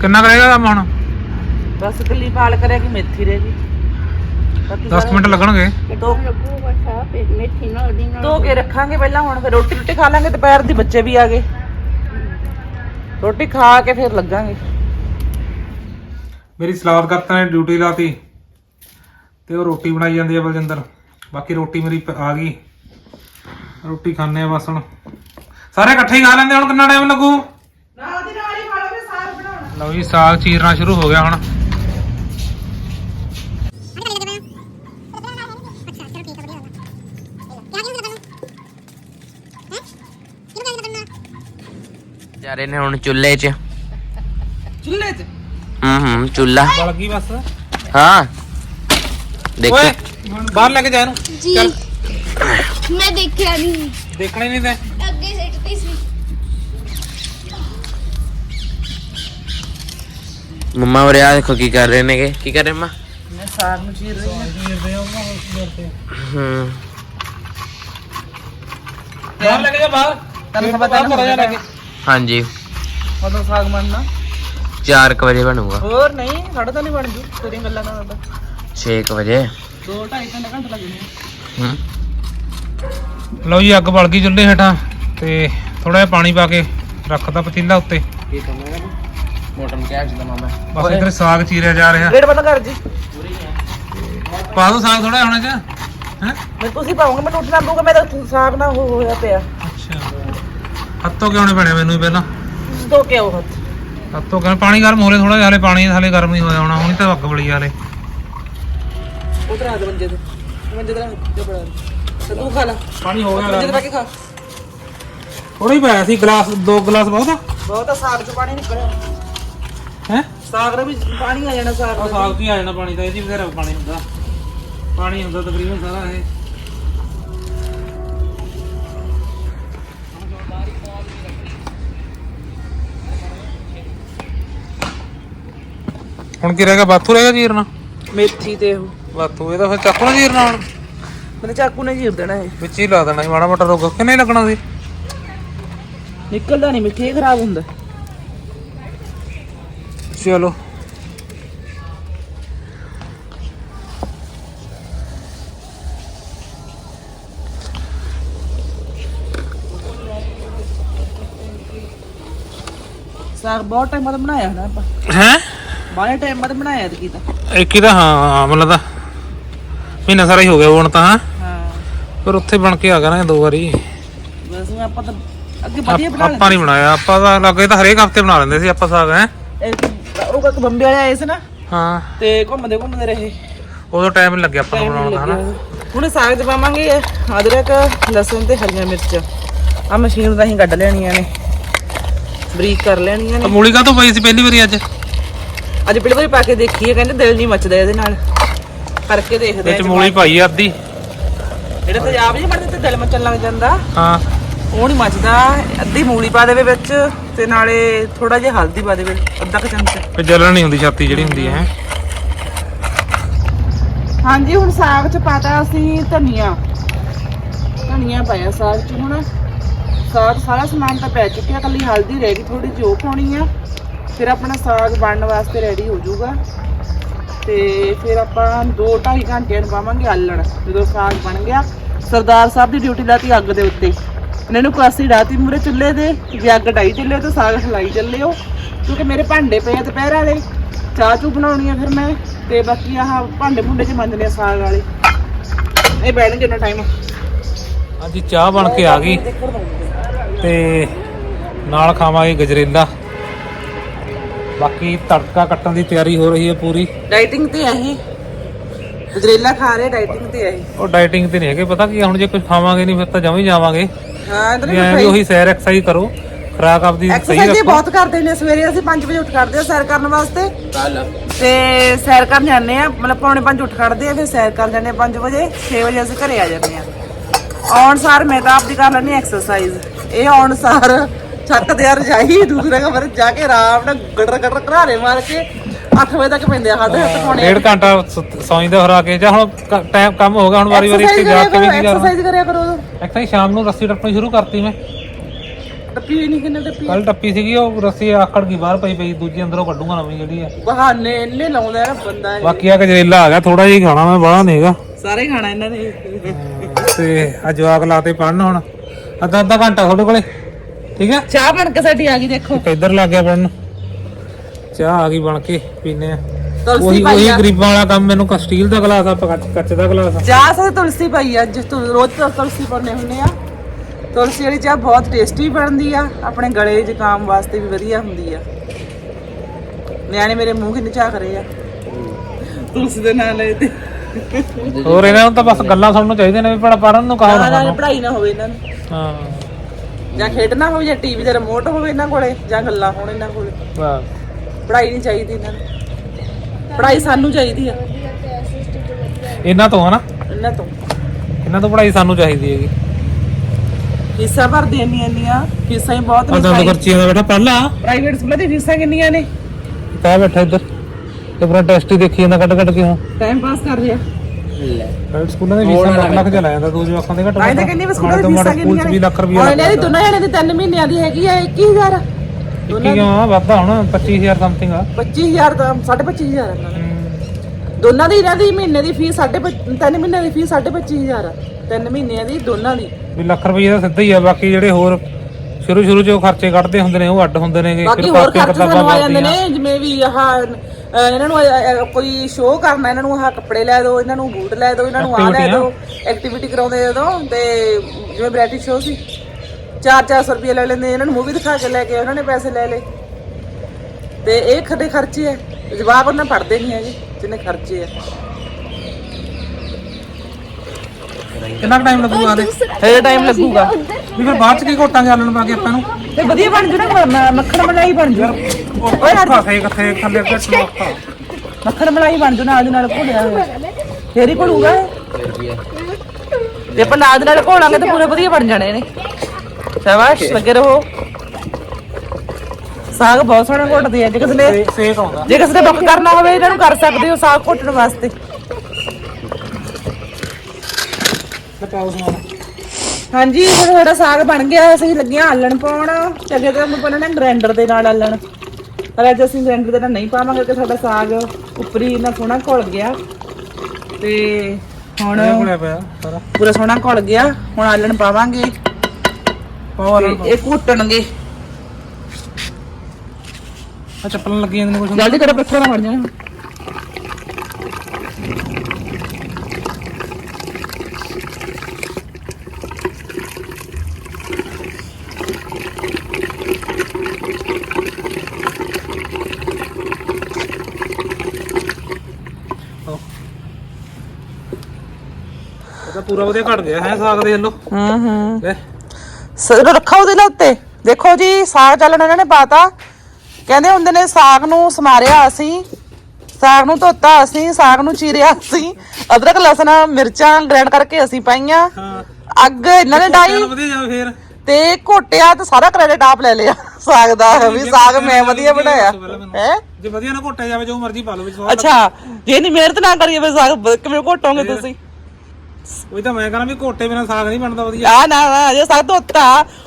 ਕਿੰਨਾ ਕਰੇਗਾ ਕੰਮ ਹੁਣ? ਬਸ ਕੱਲੀ ਪਾਲ ਕਰਿਆ ਕਿ ਮੇਥੀ ਰਹਿ ਗਈ। ਬਾਕੀ 10 ਮਿੰਟ ਲੱਗਣਗੇ। ਦੋ ਲੱਗੂਗਾ ਛਾਪ ਇਹ ਮੇਥੀ ਨਾਲ ਦੀ ਨਾਲ। ਧੋ ਕੇ ਰੱਖਾਂਗੇ ਪਹਿਲਾਂ ਹੁਣ ਫਿਰ ਰੋਟੀ ਰੋਟੀ ਖਾ ਲਾਂਗੇ ਦੁਪਹਿਰ ਦੀ ਬੱਚੇ ਵੀ ਆ ਗਏ। ਰੋਟੀ ਖਾ ਕੇ ਫਿਰ ਲੱਗਾਂਗੇ। ਮੇਰੀ ਸਲਾਦ ਕਰਤਾ ਨੇ ਡਿਊਟੀ ਲਾਤੀ। ਤੇ ਉਹ ਰੋਟੀ ਬਣਾਈ ਜਾਂਦੀ ਹੈ ਬਲਜਿੰਦਰ। ਬਾਕੀ ਰੋਟੀ ਮੇਰੀ ਪ- ਆ ਗਈ। ਰੋਟੀ ਖਾਣੇ ਆ ਬਸ ਹੁਣ। ਸਾਰੇ ਇਕੱਠੇ ਹੀ ਖਾ ਲੈਂਦੇ ਹੁਣ ਕਿੰਨਾ ਟਾਈਮ ਲੱਗੂ? ਨਾਲ ਦੀ ਨਾਲ ਹੀ ਖਾ ਲਓਗੇ ਸਾਗ ਬਣਾਉਣਾ। ਲਓ ਜੀ ਸਾਗ ਚੀਰਨਾ ਸ਼ੁਰੂ ਹੋ ਗਿਆ ਹੁਣ। ਨੇ ਹੁਣ ਚੁੱਲ੍ਹੇ 'ਚ। ਚੁੱਲ੍ਹੇ 'ਚ? ਹੂੰ ਹੂੰ ਚੁੱਲ੍ਹਾ। ਬਲ ਗਈ ਬਸ। ਹਾਂ। ਦੇਖੋ। ਓਏ ਬਾਹਰ ਲੈ ਕੇ ਜਾ ਇਹਨੂੰ। ਚੱਲ। ਮੈਂ ਦੇਖਿਆ ਨਹੀਂ। ਦੇਖਣਾ ਹੀ ਨਹੀਂ ਤੇ? ਅੱਗੇ ਸਿੱਟਦੀ ਸੀ। ਮੰਮਾ ਉਰੇ ਆ ਦੇਖੋ ਕੀ ਕਰ ਰਹੇ ਨੇਗੇ। ਕੀ ਕਰ ਰਹੇ ਮੰਮਾ? ਮੈਂ ਸਾਗ ਨੂੰ ਚੀਰ ਰਹੀ ਹਾਂ। ਹੂੰ ਬਾਹਰ ਲੈ ਕੇ ਜਾ ਬਾਹਰ। ਤੈਨੂੰ ਪਤਾ ਨਾ ਜਾ ਲੈ ਕੇ। ਹਾਂਜੀ। ਉਦੋਂ ਸਾਗ ਬਣਨਾ। 4 ਵਜੇ ਬਣੂਗਾ। ਹੋਰ ਨਹੀਂ ਸਾਡਾ ਤਾਂ ਨਹੀਂ ਬਣ ਜੂ। ਤੇਰੀਆਂ ਗੱਲਾਂ ਨਾਲ ਤਾਂ 6 ਵਜੇ। 2 2.5 ਘੰਟੇ ਘੰਟੇ ਲੱਗਣੇ ਹੂੰ। ਲਓ ਜੀ ਅੱਗ ਬਲ ਗਈ ਚੁੱਲ੍ਹੇ ਹੇਠਾਂ ਤੇ ਥੋੜਾ ਜਿਹਾ ਪਾਣੀ ਪਾ ਕੇ ਰੱਖਤਾ ਪਤੀਲਾ ਉੱਤੇ। ਮੋਟਮ ਕਿਹਾ ਸੀ ਮਾਮਾ? ਬਸ ਇਧਰ ਸਾਗ ਚੀਰਿਆ ਜਾ ਰਿਹਾ। ਰੇਟ ਬੰਦ ਕਰ ਜੀ। ਪਾ ਦੋ ਸਾਗ ਥੋੜਾ ਹੁਣ ਚ ਹੈ? ਮੈਂ ਤੁਸੀਂ ਪਾਉਂਗੇ ਮੈਂ ਟੁੱਟ ਨਾ ਦੂੰਗਾ ਮੇਰਾ ਸਾਗ ਨਾ ਹੋ ਹੋਇਆ ਪਿਆ। ਅੱਛਾ। ਹੱਥੋਂ ਕਿਉਂ ਨਹੀਂ ਬਣਿਆ ਮੈਨੂੰ ਪਹਿਲਾਂ? ਤੁਸੀਂ ਧੋ ਕੇ ਆਓ ਹੱਥ ਹੱਥੋਂ ਕਹਿੰਦਾ ਪਾਣੀ ਗਰਮ ਹੋ ਰਿਹਾ ਥੋੜਾ ਜਿਹਾ ਹਲੇ ਪਾਣੀ ਹਲੇ ਗਰਮ ਨਹੀਂ ਹੋਇਆ ਹੋਣਾ ਹੁਣੀ ਤਾਂ ਅੱਗ ਬਲੀ ਹਲੇ। ਉਧਰ ਆ ਦੇ ਮੰਜੇ ਤੇ। ਮੰਜੇ ਤੇ ਰੱਖ ਬੜਾ ਤੇ ਤੂੰ ਖਾ ਲੈ। ਪਾਣੀ ਹੋ ਮੰਜੇ ਤੇ ਰੱਖ ਕੇ ਖਾ। ਥੋੜਾ ਹੀ ਪਾਇਆ ਸੀ ਗਲਾਸ ਦੋ ਗਲਾਸ ਬਹੁਤ ਆ? ਬਹੁਤ ਆ ਸਾਗ ਚ ਪਾਣੀ ਨਿਕਲਿਆ। ਹੈ? ਸਾਗ ਦੇ ਵਿੱਚ ਪਾਣੀ ਆ ਜਾਣਾ ਸਾਗ ਉਹ ਦੇ ਸਾਗ ਕੀ ਆ ਜਾਣਾ ਪਾਣੀ ਤਾਂ ਇਹ ਜੀ ਬਥੇਰਾ ਪਾਣੀ ਹੁੰਦਾ। ਪਾਣੀ ਹੁੰਦਾ ਤਕਰੀਬਨ ਸਾਰਾ ਇਹ। ਹੁਣ ਕੀ ਰਹੇਗਾ ਬਾਥੂ ਰਹੇਗਾ ਜੀਰਨਾ? ਮੇਥੀ ਤੇ ਉਹ। ਬਾਥੂ ਇਹਦਾ ਫਿਰ ਚੱਕੂ ਜੀਰਨਾ ਹੁਣ। ਮੈਨੂੰ ਚਾਕੂ ਨੇ ਚੀਰ ਦੇਣਾ ਇਹ। ਵਿੱਚ ਹੀ ਲਾ ਦੇਣਾ ਸੀ, ਮਾੜਾ ਮੋਟਾ ਰੋਗ ਕਿੰਨੇ ਲੱਗਣਾ ਸੀ? ਨਿਕਲਦਾ ਨਹੀਂ ਮਿੱਠੇ ਖਰਾਬ ਹੁੰਦਾ। ਚਲੋ। ਸਾਗ ਬਹੁਤ ਟਾਈਮ ਬਾਅਦ ਬਣਾਇਆ ਨਾ ਆਪਾਂ। ਹੈ? ਬਾਹਲੇ ਟਾਈਮ ਬਾਅਦ ਬਣਾਇਆ ਤੇ ਕੀਤਾ ਇੱਕ ਹੀ ਤਾਂ ਹਾਂ ਮਤਲਬ ਤਾਂ ਮਹੀਨਾ ਸਾਰਾ ਹੀ ਹੋ ਗਿਆ ਹੁਣ ਤਾਂ ਹਾਂ। ਪਰ ਉੱਥੇ ਬਣ ਕੇ ਆ ਗਿਆ ਨਾ ਦੋ ਵਾਰੀ। ਆਪਾਂ ਤਾਂ ਅੱਗੇ ਵਧੀਆ ਬਣਾ ਆਪਾਂ ਨਹੀਂ ਬਣਾਇਆ। ਆਪਾਂ ਤਾਂ ਲੱਗੇ ਤਾਂ ਹਰੇਕ ਹਫ਼ਤੇ ਬਣਾ ਲੈਂਦੇ ਸੀ ਆਪਾਂ ਸਾਗ ਹੈ। ਉਹ ਇੱਕ ਬੰਬੇ ਵਾਲੇ ਆਏ ਸੀ ਨਾ। ਹਾਂ। ਤੇ ਘੁੰਮਦੇ ਘੁੰਮਦੇ ਰਹੇ। ਉਦੋਂ ਟਾਈਮ ਨਹੀਂ ਲੱਗਿਆ ਆਪਾਂ ਨੂੰ ਬਣਾਉਣ ਦਾ ਹਨਾ। ਹੁਣ ਸਾਗ ਚ ਪਾਵਾਂਗੇ ਅਦਰਕ ਲਸਣ ਤੇ ਹਰੀਆਂ ਮਿਰਚਾਂ। ਆ ਮਸ਼ੀਨ ਰਾਹੀਂ ਕੱਢ ਲੈਣੀਆਂ ਨੇ। ਬਰੀਕ ਕਰ ਲੈਣੀਆਂ ਤਾਂ ਨੇ ਮੂਲੀ ਕਾ ਤੋਂ ਪਈ ਸੀ ਪਹਿਲੀ ਵਾਰੀ ਅੱਜ? ਅੱਜ ਪਹਿਲੀ ਵਾਰੀ ਪਾ ਕੇ ਦੇਖੀਏ ਕਹਿੰਦੇ ਦਿਲ ਨਹੀਂ ਮੱਚਦਾ ਇਹਦੇ ਨਾਲ। ਕਰਕੇ ਦੇਖਦੇ ਵਿੱਚ ਆ ਮੂਲੀ ਪਾਈ ਆ ਅੱਧੀ। ਜਿਹੜੇ ਤੇਜ਼ਾਬ ਜਿਹੇ ਬਣਦੇ ਤੇ ਦਿਲ ਮੱਚਣ ਲੱਗ ਜਾਂਦਾ। ਹਾਂ। ਉਹ ਨਹੀਂ ਮੱਚਦਾ ਅੱਧੀ ਮੂਲੀ ਪਾ ਦੇਵੇ ਵਿੱਚ ਤੇ ਨਾਲੇ ਥੋੜਾ ਜਿਹਾ ਹਲਦੀ ਪਾ ਦੇਵੇ ਅੱਧਾ ਕੁ ਚਮਚ। ਤੇ ਜਲਣ ਨਹੀਂ ਹੁੰਦੀ ਛਾਤੀ ਜਿਹੜੀ ਹੁੰਦੀ ਹੈ। ਹਾਂਜੀ ਹੁਣ ਸਾਗ ਚ ਪਾਤਾ ਅਸੀਂ ਧਨੀਆ। ਧਨੀਆ ਪਾਇਆ ਸਾਗ ਚ ਹੁਣ। ਸਾਗ ਸਾਰਾ ਸਮਾਨ ਤਾਂ ਪੈ ਚੁੱਕਿਆ ਕੱਲੀ ਹਲਦੀ ਰਹਿ ਗਈ ਥੋੜੀ ਜਿਹੀ ਉਹ ਪਾਉਣੀ ਆ। ਫਿਰ ਆਪਣਾ ਸਾਗ ਬਣਨ ਵਾਸਤੇ ਰੈਡੀ ਹੋ ਜਾਊਗਾ। ਤੇ ਫਿਰ ਆਪਾਂ 2-2.5 ਘੰਟਿਆਂ ਨੂੰ ਪਾਵਾਂਗੇ ਆਲਣ ਜਦੋਂ ਸਾਗ ਬਣ ਗਿਆ। ਸਰਦਾਰ ਸਾਹਿਬ ਦੀ ਡਿਊਟੀ ਲਾਤੀ ਅੱਗ ਦੇ ਉੱਤੇ। ਇਹਨਾਂ ਨੂੰ ਕਾਸੀ ਡਾਤੀ ਮੂਰੇ ਚੁੱਲ੍ਹੇ ਦੇ ਵੀ ਅੱਗ ਡਾਈ ਚੱਲੇ ਤੇ ਸਾਗ ਹਲਾਈ ਚੱਲਿਓ। ਕਿਉਂਕਿ ਮੇਰੇ ਭਾਂਡੇ ਪਏ ਆ ਦੁਪਹਿਰ ਵਾਲੇ। ਚਾਹ ਚੂ ਬਣਾਉਣੀ ਆ ਫਿਰ ਮੈਂ ਤੇ ਬਾਕੀ ਆਹ ਭਾਂਡੇ ਭੁੰਡੇ ਚ ਮੰਜਨੇ ਸਾਗ ਵਾਲੇ। ਇਹ ਬੈਠਣਗੇ ਨਾ ਟਾਈਮ ਹਾਂਜੀ ਚਾਹ ਬਣ ਕੇ ਆ ਗਈ। ਤੇ ਨਾਲ ਖਾਵਾਂਗੇ ਗਜਰੇਲਾ। ਬਾਕੀ ਤੜਕਾ ਕੱਟਣ ਦੀ ਤਿਆਰੀ ਹੋ ਰਹੀ ਹੈ ਪੂਰੀ। ਡਾਈਟਿੰਗ ਤੇ ਇਹ। ਗਜਰੇਲਾ ਖਾ ਰਹੇ ਡਾਈਟਿੰਗ ਤੇ ਆ ਇਹ ਉਹ ਡਾਈਟਿੰਗ ਤੇ ਨਹੀਂ ਹੈਗੇ ਪਤਾ ਕੀ ਆ, ਹੁਣ ਜੇ ਕੁਝ ਖਾਵਾਂਗੇ ਨਹੀਂ ਫਿਰ ਤਾਂ ਜਮਾਂ ਹੀ ਜਾਵਾਂਗੇ। ਹਾਂ ਇਧਰ ਵੀ ਐਂ ਵੀ ਉਹੀ ਸੈਰ ਐਕਸਰਸਾਈਜ਼ ਕਰੋ ਖਰਾਕ ਆਪਦੀ ਸਹੀ ਐਕਸਰਸਾਈਜ਼ ਰੱਖੋ। ਬਹੁਤ ਕਰਦੇ ਨੇ ਸਵੇਰੇ ਅਸੀਂ 5 ਵਜੇ ਉੱਠ ਖੜਦੇ ਆ ਸੈਰ ਕਰਨ ਵਾਸਤੇ। ਤੇ ਸੈਰ ਕਰਨ ਜਾਂਦੇ ਆ ਮਤਲਬ ਪੌਣੇ 5 ਉੱਠ ਖੜਦੇ ਆ ਫਿਰ ਸੈਰ ਕਰਨ ਜਾਂਦੇ ਆ 5 ਵਜੇ 6 ਵਜੇ ਅਸੀਂ ਘਰੇ ਆ ਜਾਂਦੇ ਆ ਆਉਣ ਸਾਰ ਮੈਂ ਤਾਂ ਆਪਦੀ ਕਰ ਲੈਣੀ ਐਕਸਰਸਾਈਜ਼ ਇਹ ਆਉਣ ਸਾਰ ਛੱਤ ਤੇ ਰਜਾਈ ਦੂਸਰੇ ਕਮਰੇ 'ਚ ਜਾ ਕੇ ਆਰਾਮ ਨਾਲ ਗੜਰ ਗੜਰ ਘਰਾਰੇ ਮਾਰ ਕੇ 8 ਵਜੇ ਤੱਕ ਪੈਂਦੇ ਆ ਸਾਡੇ ਹੱਥ ਪਾਉਣੇ ਡੇਢ ਘੰਟਾ ਸ- ਸੌਂ ਦਾ ਹਰਾ ਕੇ ਜਾਂ ਹੁਣ ਟਾਈਮ ਕੰਮ ਹੋ ਗਿਆ ਹੁਣ ਵਾਰੀ ਵਾਰੀ ਇੱਥੇ ਜਾ ਕੇ ਵੀ ਕੀ ਕਰਨਾ। ਐਕਸਰਸਾਈਜ਼ ਕਰਿਆ ਕਰੋ। ਐਕਸਾਈ ਸ਼ਾਮ ਨੂੰ ਰੱਸੀ ਟੱਪਣੀ ਸ਼ੁਰੂ ਕਰਤੀ ਮੈਂ। ਟੱਪੀ ਹੋਈ ਨਹੀਂ ਕਿੰਨੇ ਟੱਪੀ? ਕੱਲ ਟੱਪੀ ਸੀਗੀ ਉਹ ਰੱਸੀ ਆਕੜ ਗਈ ਬਾਹਰ ਪਈ ਪਈ ਦੂਜੀ ਅੰਦਰੋਂ ਕੱਢੂਗਾ ਨਵੀਂ ਜਿਹੜੀ ਆ। ਬਹਾਨੇ ਇੰਨੇ ਲਾਉਂਦਾ ਨਾ ਬੰਦਾ ਇਹ। ਬਾਕੀ ਆ ਗਜਰੇਲਾ ਆ ਗਿਆ ਥੋੜਾ ਜਿਹਾ ਹੀ ਖਾਣਾ ਮੈਂ ਬਾਹਲਾ ਨਹੀਂਗਾ ਸਾਰੇ ਖਾਣਾ ਇਹਨਾਂ ਨੇ। ਤੇ ਆ ਜਵਾਕ ਲਾਤੇ ਪੜਨ ਹੁਣ। ਅੱਧਾ ਅੱਧਾ ਘੰਟਾ ਤੁਹਾਡੇ ਕੋਲੇ। ਠੀਕ ਹੈ ਚਾਹ ਬਣ ਕੇ ਸਾਡੀ ਆ ਗਈ ਦੇਖੋ। ਇੱਕ ਇੱਧਰ ਲੱਗ ਗਿਆ ਪੜਨ ਚਾਹ ਆ ਗਈ ਬਣ ਕੇ ਪੀਨੇ ਆ। ਤੁਲਸੀ ਉਹੀ ਪਾਈ ਉਹੀ ਆ। ਗਰੀਬਾਂ ਵਾਲਾ ਕੰਮ ਮੈਨੂੰ ਕ ਸਟੀਲ ਦਾ ਗਲਾਸ ਆ ਕੱਚ ਕੱਚ ਦਾ ਗਲਾਸ। ਆ ਚਾਹ ਸੇ ਤੁਲਸੀ ਪਾਈ ਆ ਜਿਸ ਤੋਂ ਰੋਜ਼ ਤਾਂ ਤੁਲਸੀ ਪਾਉਂਦੇ ਹੁੰਦੇ ਆ। ਤੁਲਸੀ ਵਾਲੀ ਚਾਹ ਬਹੁਤ ਟੇਸਟੀ ਬਣਦੀ ਆ ਆਪਣੇ ਗਲੇ ਜ਼ੁਕਾਮ ਵਾਸਤੇ ਵੀ ਵਧੀਆ ਹੁੰਦੀ ਆ। ਨਿਆਣੇ ਮੇਰੇ ਮੂੰਹ ਕਿੰਨੇ ਝਾਕ ਰਹੇ ਆ। ਤੁਲਸੀ ਦੇ ਨਾਲ ਇਹ ਤੇ ਹੋਰ ਇਹਨਾਂ ਨੂੰ ਤਾਂ ਬਸ ਗੱਲਾਂ ਸੁਣਨ ਨੂੰ ਚਾਹੀਦੀਆਂ ਨੇ ਵੀ ਪੜਾ ਪੜਨ ਨੂੰ ਕਹੋ ਨਾ ਨਾਲ ਸਾਨੂੰ। ਪੜ੍ਹਾਈ ਨਾ ਹੋਵੇ ਇਹਨਾਂ ਨੂੰ। ਹਾਂ। ਜਾਂ ਖੇਡਣਾ ਹੋਵੇ ਜਾਂ ਟੀਵੀ ਦਾ ਰਿਮੋਟ ਹੋਵੇ ਇਹਨਾਂ ਕੋਲੇ ਜਾਂ ਗੱਲਾਂ ਹੋਣ ਇਹਨਾਂ ਕੋਲੇ। ਬਸ। ਪੜ੍ਹਾਈ ਨਹੀਂ ਚਾਹੀਦੀ ਇਹਨਾਂ ਨੂੰ। ਪੜ੍ਹਾਈ ਸਾਨੂੰ ਚਾਹੀਦੀ ਆ। ਇਹਨਾਂ ਤੋਂ ਹਨਾ? ਇਹਨਾਂ ਤੋਂ। ਇਹਨਾਂ ਤੋਂ ਪੜ੍ਹਾਈ ਸਾਨੂੰ ਚਾਹੀਦੀ ਹੈਗੀ। ਫੀਸਾਂ ਭਰਦੇ ਇੰਨੀਆਂ ਇੰਨੀਆਂ ਫੀਸਾਂ ਹੀ ਬਹੁਤ ਨੇ ਖਰਚੀਆਂ ਦਾ ਬੇਟਾ ਪੜ ਲਾ। ਪ੍ਰਾਈਵੇਟ ਸਕੂਲਾਂ ਦੀ ਫੀਸਾਂ ਕਿੰਨੀਆਂ ਨੇ? ਕਾ ਬੈਠਾ ਇੱਧਰ। ਤੇ ਪੂਰਾ ਟੈਸਟ ਹੀ ਦੇਖੀ ਜਾਂਦਾ ਕੱਢ ਕੱਢ ਕੇ ਹੁਣ ਟਾਈਮ ਪਾਸ ਕਰ ਰਿਹਾ। ਪ੍ਰਾਈਵੇਟ ਸਕੂਲਾਂ ਦੇ ਫੀਸਾਂ ਲੱਖ ਲੱਖ ਚ ਲੈ। ਜਾਂਦਾ ਦੂਜੇ ਅੱਖਾਂ ਦੇ ਘੱਟ ਆਏ ਤਾਂ ਕਹਿੰਦੀ ਵੀ ਸਕੂਲਾਂ ਦੀ ਫੀਸਾਂ ਕਿੰਨੀਆਂ ਚ ਵੀ ਲੱਖ ਹੁਣ ਰੁਪਈਆ ਇਹਨਾਂ ਦੀ ਦੋਨਾਂ ਜਣੇ ਦੀ 3 ਮਹੀਨਿਆਂ ਦੀ ਹੈਗੀ ਆ 21000 ਕੀ ਕਿਉਂ ਵਾਧਾ ਹੁਣ 25000 ਸਮਥਿੰਗ ਆ। 25000 ਦਾ 25000 ਇਹਨਾਂ ਦਾ। ਦੋਨਾਂ ਦੀ ਇਹਨਾਂ ਦੀ ਮਹੀਨੇ ਦੀ ਫੀਸ 3.5 ਤਿੰਨ ਮਹੀਨੇ ਦੀ ਫੀਸ 25000 ਆ। ਤਿੰਨ ਮਹੀਨਿਆਂ ਦੀ ਦੋਨਾਂ ਦੀ। ਵੀ ਲੱਖ ਰੁਪਏ ਦਾ ਸਿੱਧਾ ਹੀ ਆ ਬਾਕੀ ਜਿਹੜੇ ਹੋਰ ਸ਼ੁਰੂ ਸ਼ੁਰੂ ਚ ਉਹ ਖਰਚੇ ਕੱਢਦੇ ਹੁੰਦੇ ਨੇ ਉਹ ਅੱਡ ਹੁੰਦੇ ਨੇਗੇ ਬਾਕੀ ਹੋਰ ਖਰਚ ਸਾਨੂੰ ਆ ਜਾਂਦੇ। ਨੇ ਜਿਵੇਂ ਵੀ ਆਹ ਅਹ, ਇਹਨਾਂ ਨੂੰ ਅਹ, ਅਹ, ਕੋਈ ਸ਼ੋਅ ਕਰਨਾ ਇਹਨਾਂ ਨੂੰ ਆਹ ਕੱਪੜੇ ਲੈ ਦਿਓ ਇਹਨਾਂ ਨੂੰ ਬੂਟ ਲੈ ਦਿਓ ਇਹਨਾਂ ਨੂੰ ਆ ਲੈ ਦਿਓ ਐਕਟੀਵਿਟੀ ਕਰਾਉਂਦੇ ਜਦੋਂ ਤੇ ਜਿਵੇਂ ਵੈਰਾਈਟੀ ਸ਼ੋਅ ਸੀ। 4-400 ਰੁਪਏ ਲੈ ਲੈਂਦੇ ਇਹਨਾਂ ਨੂੰ ਮੂਵੀ ਦਿਖਾ ਕੇ ਲੈ ਕੇ ਉਹਨਾਂ ਨੇ ਪੈਸੇ ਲੈ ਲਏ। ਤੇ ਇਹ ਖੱਡੇ ਖਰਚੇ ਆ ਜਵਾਬ ਉਹਨਾਂ ਪੜਦੇ ਨਹੀਂ ਹੈਗੇ ਜਿਹਨੇ ਖਰਚੇ ਆ। ਕਿੰਨਾ ਟਾਈਮ ਲੱਗੂਗਾ ਦੇ ਇਹ ਟਾਈਮ ਲੱਗੂਗਾ। ਵੀ ਫਿਰ ਬਾਅਦ ਚ ਕੀ ਘੋਟਾਂਗੇ ਆਲਣ ਪਾ ਕੇ ਆਪਾਂ ਨੂੰ? ਤੇ ਵਧੀਆ ਬਣ ਜੂ ਨਾ ਮੱਖਣ ਮਲਾਈ ਬਣ ਜੂ। ਓਏ ਹੱਥ ਸੇ ਕਿੱਥੇ ਥੱਲੇ ਅੱਗੇ ਸਮੋਖਾ ਮੱਖਣ ਮਲਾਈ ਬਣ ਜੂ ਨਾਲ ਦੀ ਨਾਲ ਹੋਇਆ। ਫੇਰ ਹੀ ਘੋਲੂਗਾ ਇਹ। ਆਪਾਂ ਨਾਲ ਦੀ ਨਾਲ ਘੋਲਾਂਗੇ ਤਾਂ ਪੂਰੇ ਵਧੀਆ ਬਣ ਜਾਣੇ ਨੇ। ਸ਼ਾਬਾਸ਼ ਲੱਗੇ ਰਹੋ। ਸਾਗ ਬਹੁਤ ਸੋਹਣਾ ਘੁੱਟਦੇ ਆ ਜੇ ਕਿਸੇ ਨੇ ਸੇਕ ਆਉਂਦਾ। ਜੇ ਕਿਸੇ ਨੇ ਬੁੱਕ ਕਰਨਾ ਹੋਵੇ ਇਹਨਾਂ ਨੂੰ ਕਰ ਸਕਦੇ ਹੋ ਸਾਗ ਘੁੱਟਣ ਵਾਸਤੇ। ਹਾਂਜੀ ਹੁਣ ਸਾਡਾ ਸਾਗ ਬਣ ਗਿਆ ਅਸੀਂ ਲੱਗੀਆਂ ਆਲਣ ਪਾਉਣ ਤੇ ਅੱਗੇ ਤਾਂ ਆਪਾਂ ਨਾ ਗ੍ਰਾਈਂਡਰ ਦੇ ਨਾਲ ਆਲਣ। ਪਰ ਅੱਜ ਅਸੀਂ ਗ੍ਰਾਈਂਡਰ ਦੇ ਨਾਲ ਨਹੀਂ ਪਾਵਾਂਗੇ ਕਿ ਸਾਡਾ ਸਾਗ ਉੱਪਰੀ ਇੰਨਾ ਸੋਹਣਾ ਘੁਲ ਗਿਆ। ਤੇ ਹੁਣ ਪੂਰਾ ਸੋਹਣਾ ਘੁਲ ਗਿਆ ਹੁਣ ਆਲਣ ਪਾਵਾਂਗੇ। ਪਾਉ ਆਲਣ ਤੇ ਇਹ ਘੁੱਟਣਗੇ। ਆ ਚੱਪਲਾਂ ਲੱਗੀਆਂ ਨੇ ਕੁਝ ਜਲਦੀ ਕਰੋ ਪਿੱਛੇ ਨਾ ਮੜ ਜਾਣਾ। ਇਹ ਤਾਂ ਪੂਰਾ ਵਧੀਆ ਘਟ ਗਿਆ ਹੈ ਸਾਗ ਦੇ ਲੋ ਹਾਂ ਹਾਂ। ਲੈ। ਸਰ ਰੱਖਾ ਉਹਦੇ ਨਾਲ ਉੱਤੇ। ਦੇਖੋ ਜੀ ਸਾਗ ਚੱਲਣ ਇਹਨਾਂ ਨੇ ਪਾਤਾ। ਕਹਿੰਦੇ ਹੁੰਦੇ ਨੇ ਸਾਗ ਨੂੰ ਸਮਾਰਿਆ ਅਸੀਂ ਸਾਗ ਨੂੰ ਧੋਤਾ ਅਸੀਂ ਸਾਗ ਨੂੰ ਚੀਰਿਆ ਅਸੀਂ ਅਦਰਕ ਲਸਣ ਮਿਰਚਾਂ ਗ੍ਰੈਂਡ ਕਰਕੇ ਅਸੀਂ ਪਾਈਆਂ। ਹਾਂ। ਅੱਗ ਇਹਨਾਂ ਨੇ ਡਾਈ ਵਧੀਆ ਫੇਰ। ਤੇ ਘੋਟਿਆ ਤੇ ਸਾਰਾ ਕ੍ਰੈਡਿਟ ਆਪ ਲੈ ਲਿਆ ਸਾਗ ਦਾ ਵੀ ਸਾਗ ਮੈਂ ਵਧੀਆ ਬਣਾਇਆ। ਹੈ? ਜੇ ਵਧੀਆ ਨਾ ਘੋਟਿਆ ਜਾਵੇ ਜੋ ਮਰਜ਼ੀ ਪਾ ਲਓ ਵਿੱਚ ਸਵਾਦ ਅੱਛਾ ਜੇ ਨਹੀਂ ਮਿਹਨਤ ਨਾ ਕਰੀਏ ਫਿਰ ਸਾਗ ਬ- ਕਿਵੇਂ ਘੋਟੋਗੇ ਤੁਸੀਂ? ਉਹੀ ਤਾਂ ਮੈਂ ਕਹਿੰਦਾ ਵੀ ਘੋਟੇ ਬਿਨਾ ਸਾਗ ਨਹੀਂ ਬਣਦਾ ਵਧੀਆ। ਆ ਨਾ ਨਾ ਜੇ ਸਾਗ ਧੋਤਾ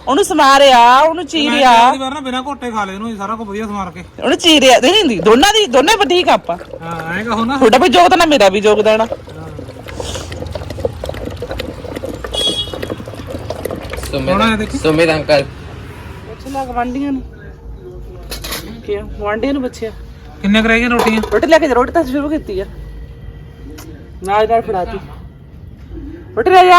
ਉਹਨੂੰ ਸਮਾਰਿਆ ਉਹਨੂੰ ਚੀਰਿਆ। ਅਗਲੀ ਵਾਰ ਨਾ ਬਿਨਾ ਘੋਟੇ ਖਾ ਲੈ ਇਹਨੂੰ ਸਾਰਾ ਕੁਝ ਵਧੀਆ ਸਮਾਰ ਕੇ। ਉਹਨੂੰ ਚੀਰਿਆ ਨਹੀਂ ਨਹੀਂ ਦੋਨਾਂ ਦੀ ਦੋਨੇ ਪਰ ਠੀਕ ਆ ਆਪਾਂ। ਹਾਂ ਐਂ ਕਹੋ ਨਾ। ਤੁਹਾਡਾ ਵੀ ਯੋਗਦਾਨ ਆ ਮੇਰਾ ਵੀ ਯੋਗਦਾਨ ਆ ਸੋਹਣਾ ਹੈ ਦੇਖੀ? ਸੁਮਿਤ ਅੰਕਲ। ਪੁੱਛ ਲਾ ਗਵਾਂਡੀਆਂ ਨੂੰ। ਕੀ ਗਵਾਂਡੀਆਂ ਨੂੰ ਪੁੱਛਿਆ। ਕਿੰਨੇ ਕੁ ਰਹਿ ਗਈਆਂ ਰੋਟੀਆਂ? ਰੋਟੀ ਲੈ ਕੇ ਰੋਟੀ ਤਾਂ ਸ਼ੁਰੂ ਕੀਤੀ ਆ। ਨਾਲ ਨਾਲ ਫੜਾਤੀ। ਰੋਟੀ ਲੈ ਜਾ।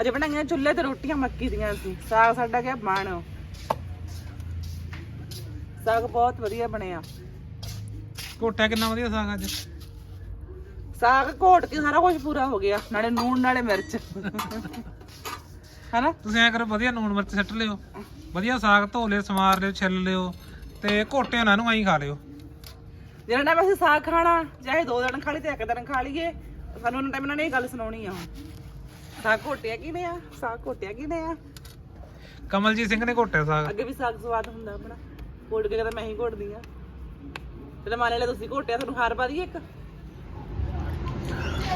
ਅੱਜ ਬਣਾਈਆਂ ਚੁੱਲ੍ਹੇ ਤੇ ਰੋਟੀਆਂ ਮੱਕੀ ਦੀਆਂ ਸੀ। ਸਾਗ ਸਾਡਾ ਗਿਆ ਬਣ। ਸਾਗ ਬਹੁਤ ਵਧੀਆ ਬਣਿਆ। ਘੋਟਿਆ ਕਿੰਨਾ ਵਧੀਆ ਸਾਗ ਅੱਜ? ਸਾਗ ਘੋਟ ਕੇ ਸਾਰਾ ਕੁਝ ਪੂਰਾ ਹੋ ਗਿਆ। ਨਾਲੇ ਨੂਣ ਨਾਲੇ ਮਿਰਚ। ਹਨਾ? ਤੁਸੀਂ ਐ ਕਰੋ ਵਧੀਆ ਨੂਣ ਮਿਰਚ ਸੱਟ ਲਿਓ। ਵਧੀਆ ਸਾਗ ਧੋ ਲਿਓ ਸਮਾਰ ਲਿਓ ਛਿੱਲ ਲਿਓ ਤੇ ਘੋਟਿਆਂ ਨਾਲ ਇਹਨੂੰ ਐਂ ਖਾ ਲਿਓ। ਜਿਹੜਾ ਨਾ ਵੈਸੇ ਸਾਗ ਖਾਣਾ ਚਾਹੇ ਦੋ ਦਿਨ ਖਾ ਲਈ ਤੇ ਇੱਕ ਦਿਨ ਖਾ ਲਈਏ ਸਾਨੂੰ ਉਹਨਾਂ ਟਾਈਮ ਇਹਨਾਂ ਨੇ ਇਹ ਗੱਲ ਸੁਣਾਉਣੀ ਆ। ਸਾਗ ਘੋਟਿਆ ਕਿਨੇ ਆ? ਸਾਗ ਘੋਟਿਆ ਕਿਨੇ ਆ? ਕਮਲਜੀਤ ਸਿੰਘ ਨੇ ਘੋਟਿਆ ਸਾਗ। ਅੱਗੇ ਵੀ ਸਾਗ ਸਵਾਦ ਹੁੰਦਾ ਆਪਣਾ। ਘੋਟ ਕੇ ਕਹਿੰਦਾ ਮੈਂ ਹੀ ਘੋਟਦੀ ਆ। ਤੇ ਮੰਨ ਲਿਆ ਤੁਸੀਂ ਘੋਟਿਆ ਤੁਹਾਨੂੰ ਹਾਰ ਪਾ ਦਈਏ ਇੱਕ?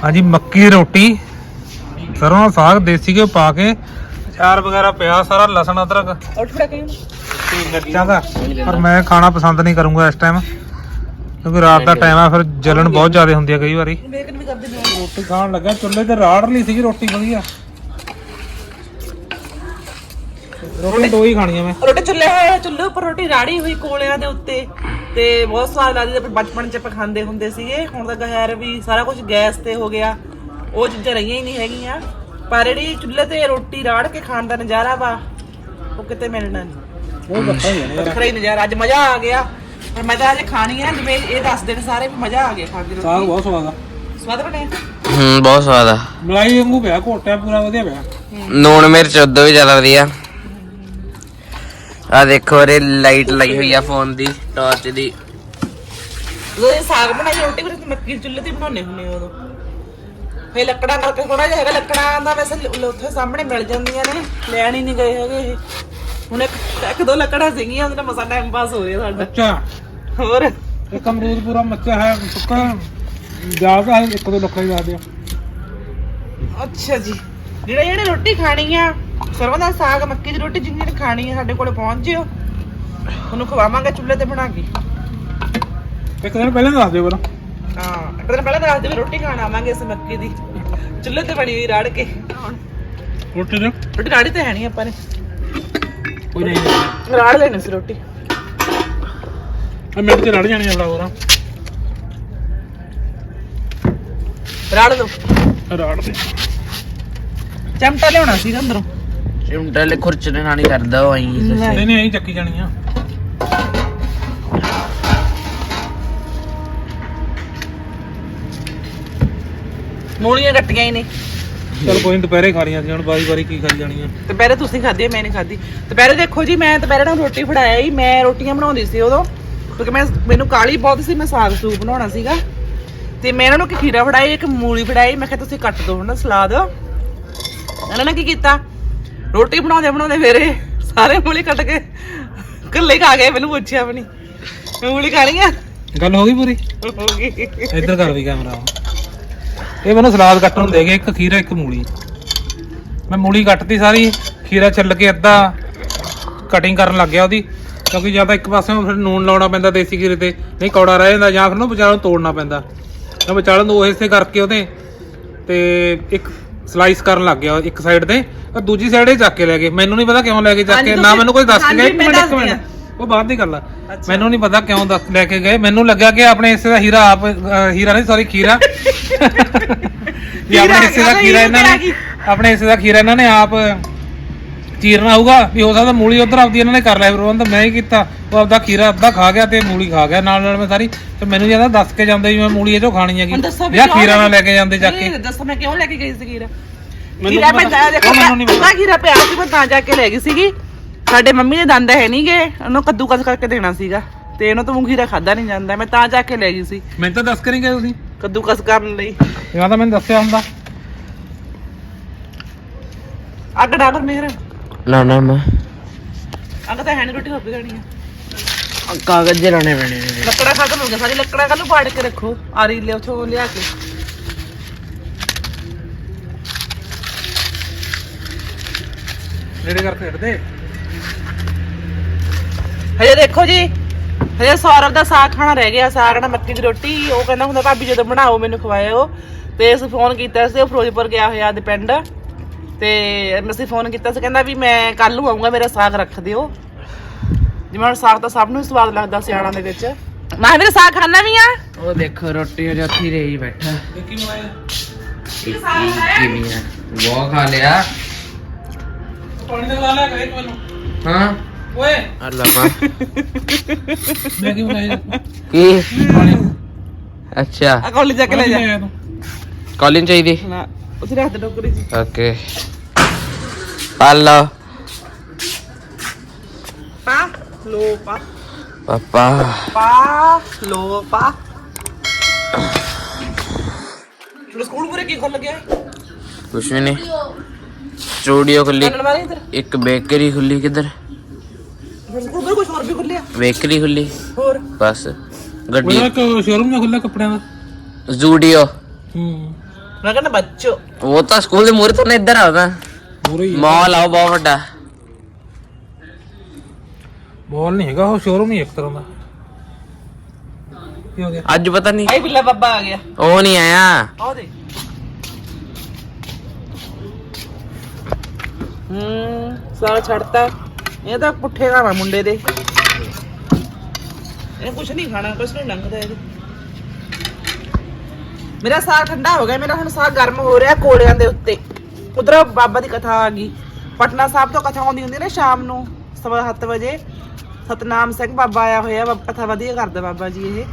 ਹਾਂਜੀ ਮੱਕੀ ਰੋਟੀ। ਸਰੋਂ ਦਾ ਸਾਗ ਦੇਸੀ ਘਿਓ ਪਾ ਕੇ ਅਚਾਰ ਵਗੈਰਾ ਪਿਆ ਸਾਰਾ ਲਸਣ ਅਦਰਕ। ਉੱਠ ਫੜਾ ਕੇ ਮਿਰਚਾਂ ਦਾ। ਪਰ ਮੈਂ ਖਾਣਾ ਪਸੰਦ ਨਹੀਂ ਕਰੂੰਗਾ ਇਸ ਟਾਈਮ ਕਿਉਂਕਿ ਰਾਤ ਦਾ ਟਾਈਮ ਆ ਫਿਰ ਜਲਣ ਬਹੁਤ ਜ਼ਿਆਦਾ ਹੁੰਦੀ ਹੈ ਕਈ ਵਾਰੀ। ਬੇਕਨ ਵੀ ਕਰਦੇ ਨੇ ਰੋਟੀ ਖਾਣ ਲੱਗਾ ਚੁੱਲ੍ਹੇ ਤੇ ਰਾੜ ਲਈ ਸੀਗੀ ਰੋਟੀ ਵਧੀਆ। ਰੋਟੀ ਦੋ ਹੀ ਖਾਣੀਆਂ ਮੈਂ। ਰੋਟੀ ਚੁੱਲ੍ਹੇ ਹੋਏ ਚੁੱਲ੍ਹੇ ਉੱਪਰ ਰੋਟੀ ਰਾੜੀ ਹੋਈ ਕੋਲਿਆਂ ਦੇ ਉੱਤੇ ਤੇ ਬਹੁਤ ਸਵਾਦ ਲੱਗਦੀ ਤੇ ਬਚਪਨ ਚ ਆਪਾਂ ਖਾਂਦੇ ਹੁੰਦੇ ਸੀਗੇ। ਹੁਣ ਤਾਂ ਗੈਰ ਵੀ ਸਾਰਾ ਕੁਝ ਗੈਸ ਤੇ ਹੋ ਗਿਆ। ਉਹ ਚੀਜ਼ਾਂ ਰਹੀਆਂ ਹੀ ਨਹੀਂ ਹੈਗੀਆਂ। ਪਰ ਜਿਹੜੀ ਚੁੱਲ੍ਹੇ ਤੇ ਰੋਟੀ ਰਾੜ ਕੇ ਖਾਣ ਦਾ ਨਜ਼ਾਰਾ ਵਾ ਉਹ ਕਿਤੇ ਮਿਲਣਾ ਨਹੀਂ। ਉਹ ਬੱਤਾ ਹੀ ਹੈ ਵੱਖਰਾ ਹੀ ਨਜ਼ਾਰਾ। ਅੱਜ ਮਜ਼ਾ ਆ ਗਿਆ। ਪਰ ਮੈਂ ਤਾਂ ਅੱਜ ਖਾਣੀ ਹੈ ਜਿਵੇਂ ਇਹ ਦੱਸ ਦੇਣ ਸਾਰੇ ਵੀ ਮਜ਼ਾ ਆ ਗਿਆ ਖਾ ਕੇ ਸਾਗ ਰੋਟੀ ਬਹੁਤ ਸਵਾਦ ਆ। ਸਵਾਦ ਬਣਿਆ ਹੂੰ ਬਹੁਤ ਸਵਾਦ ਆ। ਮਲਾਈ ਵਾਂਗੂ ਪਿਆ ਘੋਟਿਆ ਪੂਰਾ ਵਧੀਆ ਪਿਆ। ਨੂਣ ਮਿਰਚ ਉਦੋਂ ਵੀ ਜ਼ਿਆਦਾ ਵਧੀਆ। ਆ ਦੇਖੋ ਰੇ ਲਾਈਟ ਲਾਈ ਹੋਈ ਆ ਫੋਨ ਦੀ ਟਾਰਚ ਦੀ। ਜਦੋਂ ਇਹ ਸਾਗ ਬਣਾਈ ਰੋਟੀ ਫਿਰ ਅਸੀਂ ਮੱਕੀ ਦੇ ਚੁੱਲ੍ਹੇ ਤੇ ਬਣਾਉਣੇ ਹੁੰਦੇ ਉਦੋਂ। ਫੇ ਲੱਕੜਾਂ ਕਰਕੇ ਥੋੜਾ ਜਿਹਾ ਹੈਗਾ ਲੱਕੜਾਂ ਦਾ ਵੈਸੇ ਲ- ਉੱਥੇ ਸਾਹਮਣੇ ਮਿਲ ਜਾਂਦੀਆਂ ਨੇ ਲੈਣ ਹੀ ਨਹੀਂ ਗਏ ਹੈਗੇ ਇਹ। ਹੁਣ ਇੱਕ ਇੱਕ ਦੋ ਲੱਕੜਾਂ ਸੀਗੀਆਂ ਉਹਦੇ ਨਾਲ ਮਸਾ ਟਾਈਮ ਪਾਸ ਹੋ ਰਿਹਾ ਸਾਡਾ। ਅੱਛਾ। ਹੋਰ? ਇੱਕ ਅਮਰੂਦ ਪੂਰਾ ਮੱਚਿਆ ਹੈ ਸੁੱਕਾ। ਜਾਗਾ ਹੈ ਇੱਕ ਦੋ ਲੱਖਾਂ ਹੀ ਲਾ ਦਿਓ ਅੱਛਾ ਜੀ। ਜਿਹੜੇ ਜਿਹੜੇ ਰੋਟੀ ਖਾਣੀ ਆ ਸਰੋਂ ਦਾ ਸਾਗ ਮੱਕੀ ਦੀ ਰੋਟੀ ਜਿੰਨੀ ਨੇ ਖਾਣੀ ਆ ਸਾਡੇ ਕੋਲੇ ਪਹੁੰਚ ਜਿਓ। ਤੁਹਾਨੂੰ ਖਵਾਵਾਂਗੇ ਚੁੱਲ੍ਹੇ ਤੇ ਬਣਾ ਕੇ। ਇੱਕ ਦਿਨ ਪਹਿਲਾਂ ਦੱਸ ਦਿਓ ਬਰਾ ਹਾਂ ਇੱਕ ਦਿਨ ਪਹਿਲਾਂ ਦੱਸ ਦੇ ਵੀ ਰੋਟੀ ਖਾਣ ਆਵਾਂਗੇ ਅਸੀਂ ਮੱਕੀ ਦੀ। ਚੁੱਲ੍ਹੇ ਤੇ ਬਣੀ ਹੋਈ ਰਾੜ ਕੇ। ਰੋਟੀ ਦੇ ਰੋਟੀ ਰਾੜੀ ਤੇ ਹੈ ਨਹੀਂ ਆਪਾਂ ਨੇ। ਕੋਈ ਨਹੀਂ ਰਾੜ ਲੈਣੀ ਸੀ ਰੋਟੀ। ਆ ਮਿੰਟ ਚ ਰੜ ਜਾਣੀ ਆ ਬਰਾ ਰਾੜ ਲਓ ਰੜ ਦੇ। ਚਮਟਾ ਲਿਆਉਣਾ ਸੀ ਅੰਦਰੋਂ। ਚਿਮਟਾ ਲੈ ਖੁਰਚਣੇ ਨਾਲ ਨਹੀਂ ਕਰਦਾ ਉਹ ਆਈ ਨਹੀਂ ਨਹੀਂ ਐਂ ਚੱਕੀ ਜਾਣੀ ਆ। ਮੂਲੀਆਂ ਕੱਟੀਆਂ ਹੀ ਨਹੀਂ ਚਲ ਕੋਈ ਨੀ ਦੁਪਹਿਰੇ ਖਾ ਰਹੀਆਂ ਸੀ ਹੁਣ ਵਾਰੀ ਵਾਰੀ ਕੀ ਖਾਈ ਜਾਣੀਆਂ ਦੁਪਹਿਰੇ ਤੁਸੀਂ ਖਾਧੀ ਆ, ਮੈਂ ਨਹੀਂ ਖਾਧੀ। ਦੁਪਹਿਰੇ ਦੇਖੋ ਜੀ ਮੈਂ ਦੁਪਹਿਰੇ ਨਾਲ ਰੋਟੀ ਫੜਾਇਆ ਹੀ ਮੈਂ ਰੋਟੀਆਂ ਬਣਾਉਂਦੀ ਸੀ ਉਦੋਂ ਕਿਉਂਕਿ ਮੈਂ ਮੈਨੂੰ ਕਾਲੀ ਬਹੁਤ ਸੀ ਮੈਂ ਸਾਗ ਸੂਪ ਬਣਾਉਣਾ ਸੀਗਾ। ਤੇ ਮੈਂ ਇਹਨਾਂ ਨੂੰ ਇੱਕ ਖੀਰਾ ਫੜਾਈ ਇੱਕ ਮੂਲੀ ਫੜਾਈ ਮੈਂ ਕਿਹਾ ਤੁਸੀਂ ਕੱਟ ਦਿਓ ਹੁਣ ਸਲਾਦ। ਇਹਨਾਂ ਨੇ ਕੀ ਕੀਤਾ? ਰੋਟੀ ਬਣਾਉਂਦੇ ਬਣਾਉਂਦੇ ਮੇਰੇ ਸਾਰੇ ਮੂਲੀ ਕੱਟ ਕੇ ਇਕੱਲੇ ਖਾ ਗਏ ਮੈਨੂੰ ਪੁੱਛਿਆ ਵੀ ਨਹੀਂ ਮੂਲੀ ਖਾਣੀ ਆ? ਗੱਲ ਹੋ ਗਈ ਪੂਰੀ? ਹੋ ਗਈ। ਇੱਧਰ ਕਰ ਵੀ ਕੈਮਰਾ। ਇਹ ਮੈਨੂੰ ਸਲਾਦ ਕੱਟਣ ਨੂੰ ਦੇ ਗਏ ਇੱਕ ਖੀਰਾ ਇੱਕ ਮੂਲੀ। ਮੈਂ ਮੂਲੀ ਕੱਟਤੀ ਸਾਰੀ ਖੀਰਾ ਛਿੱਲ ਕੇ ਅੱਧਾ ਕਟਿੰਗ ਕਰਨ ਲੱਗ ਗਿਆ ਉਹਦੀ ਕਿਉਂਕਿ ਜਾਂ ਤਾਂ ਇੱਕ ਪਾਸੇ ਫਿਰ ਨੂਨ ਲਾਉਣਾ ਪੈਂਦਾ ਦੇਸੀ ਖੀਰੇ ਤੇ ਨਹੀਂ ਕੌੜਾ ਰਹਿ ਜਾਂਦਾ ਜਾਂ ਫਿਰ ਉਹਨੂੰ ਵਿਚਾਲੋਂ ਤੋੜਨਾ ਪੈਂਦਾ। ਮੈਂ ਵਿਚਾਲੋਂ ਨੂੰ ਇਸੇ ਕਰਕੇ ਉਹਦੇ ਤੇ ਇੱਕ ਸਲਾਈਸ ਕਰਨ ਲੱਗ ਗਿਆ ਇੱਕ ਸਾਈਡ ਤੇ ਦੂਜੀ ਸਾਈਡ ਇਹ ਚੱਕ ਕੇ ਲੈ ਗਏ। ਮੈਨੂੰ ਨਹੀਂ ਪਤਾ ਕਿਉਂ ਲੈ ਕੇ ਚੱਕ ਕੇ ਨਾ ਮੈਨੂੰ ਕੋਈ ਦੱਸ ਗਿਆ ਇੱਕ ਮਿੰਟ ਇੱਕ ਮਿੰਟ। ਉਹ ਬਾਅਦ ਦੀ ਗੱਲ ਆ। ਮੈਨੂੰ ਨਹੀਂ ਪਤਾ ਕਿਉਂ ਦੱਸ ਲੈ ਕੇ ਗਏ। ਮੈਨੂੰ ਲੱਗਿਆ ਕਿ ਆਪਣੇ ਹਿੱਸੇ ਦਾ ਹੀਰਾ ਆਪ ਅ, ਹੀਰਾ ਨਹੀਂ ਸੌਰੀ ਖੀਰਾ। (laughs) ਵੀ ਆਪਣੇ ਹਿੱਸੇ ਦਾ ਖੀਰਾ ਇਹਨਾਂ ਨੇ ਆਪਣੇ ਹਿੱਸੇ ਦਾ ਖੀਰਾ ਇਹਨਾਂ ਨੇ ਆਪ ਚੀਰਨਾ ਹੋਊਗਾ। ਵੀ ਹੋ ਸਕਦਾ ਮੂਲੀ ਉਧਰ ਆਪਦੀ ਇਹਨਾਂ ਨੇ ਕਰ ਲਿਆ। ਪ੍ਰਬੰਧ ਮੈਂ ਹੀ ਕੀਤਾ। ਉਹ ਆਪਦਾ ਖੀਰਾ ਅੱਧਾ ਖਾ ਗਿਆ ਤੇ ਮੂਲੀ ਖਾ ਗਿਆ। ਨਾਲ ਨਾਲ ਮੈਂ ਸਾਰੀ ਤੇ ਮੈਨੂੰ ਜ਼ਿਆਦਾ ਦੱਸ ਕੇ ਜਾਂਦੇ ਵੀ ਮੈਂ ਮੂਲੀ ਇਹ ਚੋਂ ਖਾਣੀ ਹੈਗੀ। ਹੁਣ ਦੱਸੋ ਵੀ ਜਾਂ ਕਿਉਂ ਖੀਰਾ ਨਾਲ ਲੈ ਕੇ ਜਾਂਦੇ ਜਾ ਕੇ। ਦੱਸੋ ਮੈਂ ਕਿਉਂ ਲੈ ਕੇ ਗਈ ਸੀ ਖੀਰਾ? ਮੈਨੂੰ ਖੀਰਾ ਪਤਾ- ਪੈਂਦਾ ਦੇਖੋ ਉਹ ਮੈਨੂੰ ਨਹੀਂ ਪਤਾ। ਅੱਧਾ ਖੀਰਾ ਪਿਆ ਸੀ ਮੈਂ ਤਾਂ ਜਾ ਕੇ ਲੈ ਗਈ ਸੀਗੀ। ਸਾਡੇ ਮੰਮੀ ਦੇ ਦੰਦ ਹੈ ਨਹੀਂਗੇ ਉਹਨੂੰ ਕੱਦੂਕਸ ਕਰਕੇ ਦੇਣਾ ਸੀਗਾ ਤੇ ਇਹਨੂੰ ਤਾਂ ਊਂ ਖੀਰਾ ਖਾਦਾ ਨਹੀਂ ਜਾਂਦਾ ਮੈਂ ਤਾਂ ਜਾ ਕੇ ਲੈ ਗਈ ਸੀ। ਮੈਨੂੰ ਤਾਂ ਦੱਸ ਕੇ ਨਹੀਂ ਗਏ ਤੁਸੀਂ? ਕੱਦੂਕਸ ਕਰਨ ਲਈ। ਜਾਂ ਤਾਂ ਮੈਨੂੰ ਦੱਸਿਆ ਹੁੰਦਾ। ਅੱਗ ਡਾਲਰ ਮੇਹਰ ਨਾ ਨਾ ਮੈਂ ਅੱਗ ਤਾਂ ਹੈ ਨੀ ਰੋਟੀ ਖੱਪ ਜਾਣੀ ਆ। ਕਾਗਜ਼ ਜੇ ਲਾਉਣੇ ਪੈਣੇ ਨੇ। ਲੱਕੜਾ ਖਤਮ ਹੋ ਗਿਆ ਸਾਰੀ ਲੱਕੜਾਂ ਕੱਲ ਨੂੰ ਪਾੜ ਕੇ ਰੱਖੋ ਆਰੀ ਲਿਓ ਛੋ ਲਿਆ ਕੇ। ਨੇੜੇ ਕਰਕੇ ਹਟਦੇ। ਹਜੇ ਦੇਖੋ ਜੀ ਹਜੇ ਸੌਰਵ ਦਾ ਸਾਗ ਖਾਣਾ ਰਹਿ ਗਿਆ ਸਾਗ ਨਾਲ ਮੱਕੀ ਦੀ ਰੋਟੀ ਉਹ ਕਹਿੰਦਾ ਹੁੰਦਾ ਭਾਬੀ ਜਦੋਂ ਬਣਾਓ ਮੈਨੂੰ ਖਵਾਇਓ। ਤੇ ਅਸੀਂ ਫੋਨ ਕੀਤਾ ਸੀ ਉਹ ਫਿਰੋਜ਼ਪੁਰ ਗਿਆ ਹੋਇਆ ਦੇ ਪਿੰਡ। ਤੇ ਅਸੀਂ ਫੋਨ ਕੀਤਾ ਸੀ ਕਹਿੰਦਾ ਵੀ ਮੈਂ ਕੱਲ ਨੂੰ ਆਉਂਗਾ ਮੇਰਾ ਸਾਗ ਰੱਖ ਦਿਓ। ਜਿਵੇਂ ਹੁਣ ਸਾਗ ਤਾਂ ਸਭ ਨੂੰ ਹੀ ਸਵਾਦ ਲੱਗਦਾ ਸਿਆਲਾਂ ਦੇ ਵਿੱਚ। ਮੈਂ ਮੇਰੇ ਸਾਗ ਖਾਣਾ ਵੀ ਆ? ਉਹ ਦੇਖੋ ਰੋਟੀ ਹਜੇ ਉੱਥੇ ਹੀ ਰਹੀ ਬੈਠਾ ਦੇਖੀ ਮਲਾਇਆ ਕਿਵੇਂ ਆ? ਬਹੁਤ ਖਾ ਲਿਆ। ਪਾਣੀ ਦਾ ਲਾ ਲਿਆ ਕਰੇ ਮੈਨੂੰ ਹਾਂ? ਓਏ ਅੱਲਾ ਮਾ ਦੇਖੀ ਮਲਾਇਆ ਕੀ ਪਾਣੀ ਅੱਛਾ ਆ ਕੌਲੀ ਚੱਕ ਲੈ ਜਾ ਆਇਆ ਤੂੰ ਕਾਲਿੰਗ ਚਾਹੀਦੀ ਨਾ ਉਸੇ ਰੱਖ ਦੇ ਟੋਕਰੀ ਚ ਓਕੇ ਆ ਲਓ ਪਾ ਲੋ ਪਾ ਪਾਪਾ ਪਾ ਲੋ ਪਾ ਤੂੰ ਸਕੂਲ ਪੂਰੇ ਕੀ ਖੁੱਲ ਗਿਆ ਕੁਛ ਵੀ ਨਹੀਂ ਸਟੂਡੀਓ ਖੁੱਲੀ ਚੱਲਣ ਵਾਲੀ ਇੱਧਰ ਇੱਕ ਬੇਕਰੀ ਖੁੱਲੀ ਕਿੱਧਰ ਫਿਰ ਸਕੂਲ ਪੂਰੇ ਕੁਝ ਹੋਰ ਵੀ ਖੁੱਲਿਆ ਬੇਕਰੀ ਖੁੱਲੀ? ਹੋਰ? ਬਸ। ਗੱਡੀ। ਉਹਦਾ ਇੱਕ ਸ਼ੋਰੂਮ ਨਾ ਖੁੱਲਿਆ ਕੱਪੜਿਆਂ ਦਾ। ਜ਼ੂਡੀਓ ਹੂੰ। ਮੈਂ ਕਹਿੰਦਾ ਬੱਚੋ। ਉਹ ਤਾਂ ਸਕੂਲ ਦੇ ਮੂਹਰੇ ਤੋਂ ਨਾ ਇੱਧਰ ਆਉਂਦਾ। ਪੂਰੇ ਹੀ ਮਾਲ ਆਓ ਬਹੁਤ ਵੱਡਾ। ਮਾਲ ਨਹੀਂ ਹੈਗਾ ਉਹ ਸ਼ੋਰੂਮ ਹੀ ਇੱਕ ਤਰ੍ਹਾਂ ਦਾ। ਕੀ ਹੋ ਗਿਆ? ਅੱਜ ਪਤਾ ਨਹੀਂ। ਆਈ ਬਿੱਲਾ ਬੱਬਾ ਆ ਗਿਆ। ਉਹ ਨਹੀਂ ਆਇਆ। ਆਹ ਦੇ ਹੂੰ ਸਾਰਾ ਛੱਡਤਾ। ਇਹ ਤਾਂ ਪੁੱਠੇ ਖਾਵਾ ਮੁੰਡੇ ਦੇ। ਇਹ ਕੁਛ ਨਹੀਂ ਖਾਣਾ, ਕੁਛ ਨਹੀਂ ਲੰਘਦਾ ਇਹਦੇ। ਮੇਰਾ ਸਾਗ ਠੰਡਾ ਹੋ ਗਿਆ, ਮੇਰਾ ਹੁਣ ਸਾਗ ਗਰਮ ਹੋ ਰਿਹਾ ਕੋਲਿਆਂ ਦੇ ਉੱਤੇ। ਉਧਰ ਬਾਬਾ ਦੀ ਕਥਾ ਆ ਗਈ। ਪਟਨਾ ਸਾਹਿਬ ਤੋਂ ਕਥਾ ਆਉਂਦੀ ਹੁੰਦੀ ਨਾ ਸ਼ਾਮ ਨੂੰ, ਸਵਾ ਸੱਤ ਵਜੇ। ਸਤਨਾਮ ਸਿੰਘ ਬਾਬਾ ਆਇਆ ਹੋਇਆ ਕਥਾ ਵਧੀਆ ਕਰਦਾ ਬਾਬਾ ਜੀ ਇਹ।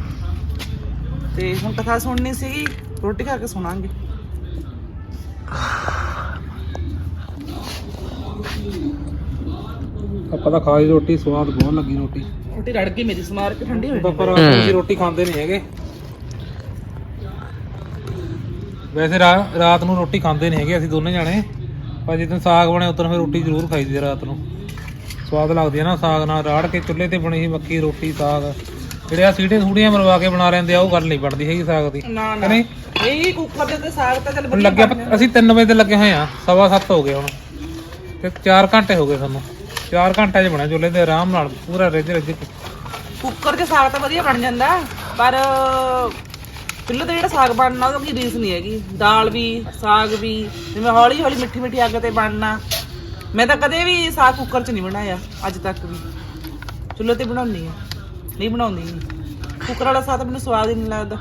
ਤੇ ਹੁਣ ਕਥਾ ਸੁਣਨੀ ਸੀਗੀ, ਰੋਟੀ ਖਾ ਕੇ ਸੁਣਾਂਗੇ। ਆਪਾਂ ਤਾਂ ਖਾਈ ਰੋਟੀ ਸਵਾਦ ਬਹੁਤ ਲੱਗੀ ਰੋਟੀ। ਰੋਟੀ ਰੜ ਗਈ ਮੇਰੀ ਸਮਾਰ ਕੇ ਠੰਡੀ ਹੋ ਆਪਾਂ ਗਈ ਪਰ ਅਸੀਂ ਰੋਟੀ ਖਾਂਦੇ ਨਹੀਂ ਹੈਗੇ। ਵੈਸੇ ਰਾ- ਰਾਤ ਨੂੰ ਰੋਟੀ ਖਾਂਦੇ ਨਹੀਂ ਹੈਗੇ ਅਸੀਂ ਦੋਨੇ ਜਾਣੇ। ਪਰ ਜਦੋਂ ਸਾਗ ਬਣੇ ਉਦੋਂ ਫਿਰ ਰੋਟੀ ਜ਼ਰੂਰ ਖਾਈਦੀ ਹੈ ਰਾਤ ਨੂੰ। ਸਵਾਦ ਲੱਗਦੀ ਹੈ ਨਾ ਸਾਗ ਨਾਲ ਰਾੜ ਕੇ ਚੁੱਲ੍ਹੇ ਤੇ ਬਣੀ ਸੀ ਮੱਕੀ ਰੋਟੀ ਸਾਗ। ਜਿਹੜੇ ਆ ਸੀਟੇ ਸੂੜੀਆਂ ਮਰਵਾ ਕੇ ਬਣਾ ਲੈਂਦੇ ਆ ਉਹ ਗੱਲ ਨਹੀਂ ਬਣਦੀ ਹੈਗੀ ਸਾਗ ਦੀ। ਨਾ ਕਿ ਨਾ ਨਹੀਂ ਇਹ ਕੁੱਕਰ ਦੇ ਉੱਤੇ ਸਾਗ ਤਾਂ ਚੱਲ ਹੁਣ ਵਧੀਆ ਲੱਗੇ ਬਣ ਜਾਂਦਾ। ਅਸੀਂ 3 ਵਜੇ ਤੇ ਲੱਗੇ ਹੋਏ ਆ ਸਵਾ ਸੱਤ ਹੋ ਗਏ ਹੁਣ। ਤੇ 4 ਘੰਟੇ ਹੋ ਗਏ ਸਾਨੂੰ। 4 ਘੰਟੇ 'ਚ ਬਣਿਆ ਚੁੱਲ੍ਹੇ ਤੇ ਆਰਾਮ ਨਾਲ, ਪੂਰਾ ਰਿੱਝ ਰਿੱਝ ਕੇ। ਕੁੱਕਰ 'ਚ ਸਾਗ ਤਾਂ ਵਧੀਆ ਬਣ ਜਾਂਦਾ, ਪਰ ਚੁੱਲ੍ਹੇ ਤੇ ਜਿਹੜਾ ਸਾਗ ਬਣਨਾ, ਉਹਦੀ ਰੀਸ ਨਹੀਂ ਹੈਗੀ। ਦਾਲ ਵੀ, ਸਾਗ ਵੀ, ਜਿਵੇਂ ਹੌਲੀ ਹੌਲੀ ਮਿੱਠੀ ਮਿੱਠੀ ਅੱਗ ਤੇ ਬਣਨਾ। ਮੈਂ ਤਾਂ ਕਦੇ ਵੀ ਸਾਗ ਕੁੱਕਰ 'ਚ ਨਹੀਂ ਬਣਾਇਆ, ਅੱਜ ਤੱਕ ਵੀ। ਚੁੱਲ੍ਹੇ ਤੇ ਬਣਾਉਣੀ ਆ ਨਹੀਂ ਬਣਾਉਂਦੀ। ਕੁੱਕਰ ਵਾਲਾ ਸਾਗ ਤਾਂ ਮੈਨੂੰ ਸਵਾਦ ਹੀ ਨਹੀਂ ਲੱਗਦਾ।